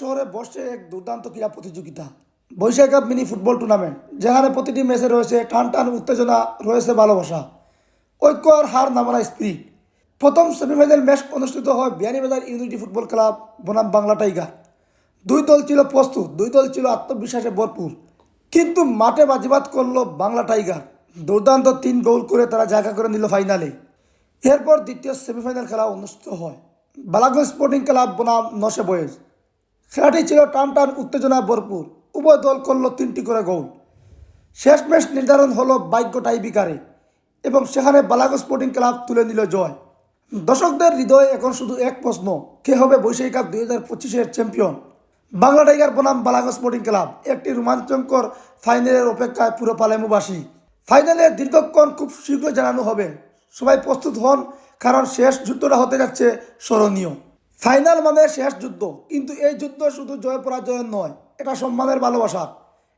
শহরে বসছে এক দুর্দান্ত ক্রীড়া প্রতিযোগিতা। Baishakh cup mini football tournament, যেখানে প্রতিটি ম্যাচে রয়েছে টান টান উত্তেজনা, রয়েছে ভালোবাসা, ঐক্য আর হার নামানা স্পিরিট প্রথম সেমিফাইনাল ম্যাচ অনুষ্ঠিত হয় বিয়ানীবাজার ইউনিটি ফুটবল ক্লাব বনাম বাংলা টাইগার। দুই দল ছিল প্রস্তুত, দুই দল ছিল আত্মবিশ্বাসে ভরপুর। কিন্তু মাঠে বাজিবাদ করল বাংলা টাইগার। দুর্দান্ত তিন গোল করে তারা জায়গা করে নিল ফাইনালে এরপর দ্বিতীয় সেমিফাইনাল খেলা অনুষ্ঠিত হয়। বালাগঞ্জ স্পোর্টিং ক্লাব বনাম নশে বয়েজ। খেলাটি ছিল টান টান উত্তেজনায় ভরপুর। উভয় দল করল তিনটি করে গোল শেষ ম্যাচ নির্ধারণ হলো বাইক্য টাইবিকারে এবং সেখানে বালাগঞ্জ স্পোর্টিং ক্লাব তুলে নিল জয়। দর্শকদের হৃদয়ে এখন শুধু এক প্রশ্ন, কে হবে বৈশাখী কাপ দুই হাজার পঁচিশের চ্যাম্পিয়ন বাংলা টাইগার বনাম বালাগঞ্জ স্পোর্টিং ক্লাব একটি রোমাঞ্চকর ফাইনালের অপেক্ষায় পুরো পালেমুবাসী। ফাইনালের দীর্ঘক্ষণ খুব শীঘ্র জানানো হবে। সবাই প্রস্তুত হন, কারণ শেষ যুদ্ধটা হতে যাচ্ছে স্মরণীয়। ফাইনাল মানে শেষ যুদ্ধ। কিন্তু এই যুদ্ধ শুধু জয় পরাজয়ের নয়, এটা সম্মানের ভালোবাসা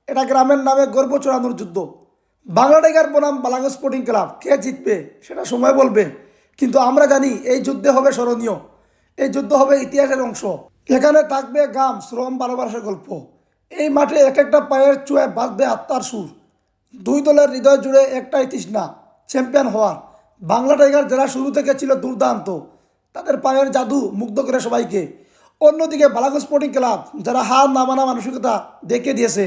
এটা গ্রামের নামে গর্ব চড়ানোর যুদ্ধ। বাংলা টাইগার বনাম বালাগঞ্জ স্পোর্টিং ক্লাব, কে জিতবে সেটা সময় বলবে। কিন্তু আমরা জানি এই যুদ্ধে হবে স্মরণীয়। এই যুদ্ধ হবে ইতিহাসের অংশ। এখানে থাকবে গাম, শ্রম, ভালোবাসার গল্প। এই মাঠে এক একটা পায়ের চুয়ে বাঁধবে আত্মার সুর। দুই দলের হৃদয় জুড়ে একটাই তৃষ্ণা, চ্যাম্পিয়ন হওয়ার। বাংলা টাইগার যারা শুরু থেকে ছিল দুর্দান্ত। তাদের পায়ের জাদু মুগ্ধ করে সবাইকে। অন্যদিকে বালাগঞ্জ স্পোর্টিং ক্লাব যারা হার না মানা মানসিকতা দেখে দিয়েছে,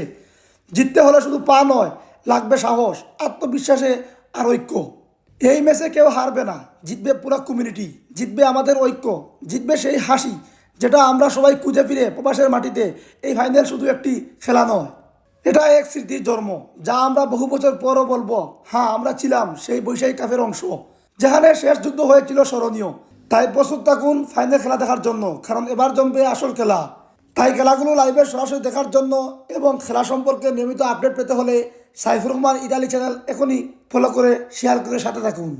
জিততে হলে শুধু পা নয়, লাগবে সাহস, আত্মবিশ্বাসে আর ঐক্য। এই ম্যাচে কেউ হারবে না, জিতবে পুরো কমিউনিটি জিতবে আমাদের ঐক্য, জিতবে সেই হাসি যেটা আমরা সবাই খুঁজে ফিরে প্রবাসের মাটিতে এই ফাইনাল শুধু একটি খেলা নয়। এটা এক স্মৃতির জন্ম, যা আমরা বহু বছর পরও বলব হ্যাঁ আমরা ছিলাম সেই বৈশাখী কাফের অংশ, যেখানে শেষ যুদ্ধ হয়েছিল স্মরণীয়। তাই প্রস্তুত থাকুন ফাইনাল খেলা দেখার জন্য, কারণ এবার জমবে আসল খেলা। তাই খেলাগুলো লাইভে সরাসরি দেখার জন্য এবং খেলা সম্পর্কে নিয়মিত আপডেট পেতে হলে সাইফুর রহমান ইতালি চ্যানেল এখনই ফলো করে শেয়ার করে সাথে থাকুন।